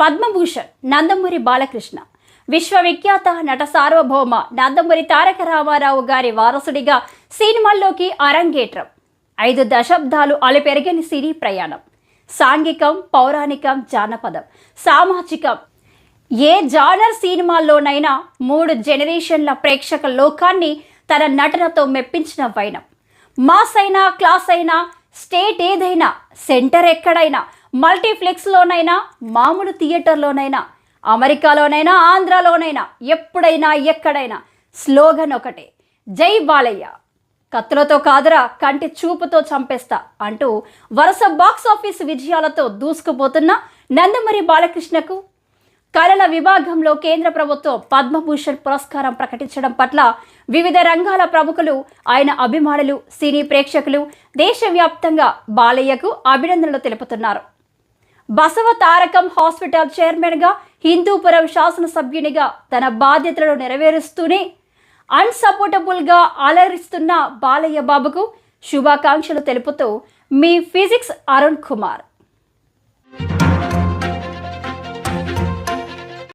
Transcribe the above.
పద్మభూషణ్ నందమూరి బాలకృష్ణ. విశ్వవిఖ్యాత నట సార్వభౌమ నందమూరి తారక రామారావు గారి వారసుడిగా సినిమాల్లోకి అరంగేట్రం. ఐదు దశాబ్దాలు అలపెరగని సినీ ప్రయాణం. సాంఘికం పౌరాణికం జానపదం సామాజికం. ఏ జానర్ సినిమాల్లోనైనా మూడు జనరేషన్ల ప్రేక్షక లోకాన్ని తన నటనతో మెప్పించిన వైనం. మాస్ అయినా క్లాస్ అయినా స్టేట్ ఏదైనా సెంటర్ ఎక్కడైనా మల్టీప్లెక్స్లోనైనా మామూలు థియేటర్లోనైనా అమెరికాలోనైనా ఆంధ్రాలోనైనా ఎప్పుడైనా ఎక్కడైనా స్లోగన్ ఒకటే. జై బాలయ్య. కత్తులతో కాదురా కంటి చూపుతో చంపేస్తా అంటూ వరుస బాక్స్ ఆఫీస్ విజయాలతో దూసుకుపోతున్న నందమూరి బాలకృష్ణకు కళల విభాగంలో కేంద్ర ప్రభుత్వం పద్మభూషణ్ పురస్కారం ప్రకటించడం పట్ల వివిధ రంగాల ప్రముఖులు ఆయన అభిమానులు సినీ ప్రేక్షకులు దేశవ్యాప్తంగా బాలయ్యకు అభినందనలు తెలుపుతున్నారు. బసవ తారకం హాస్పిటల్ చైర్మన్గా హిందూపురం శాసనసభ్యునిగా తన బాధ్యతలను నెరవేరుస్తూనే అన్సపోర్టబుల్గా అలరిస్తున్న బాలయ్య బాబుకు శుభాకాంక్షలు తెలుపుతూ మీ ఫిజిక్స్ అరుణ్ కుమార్.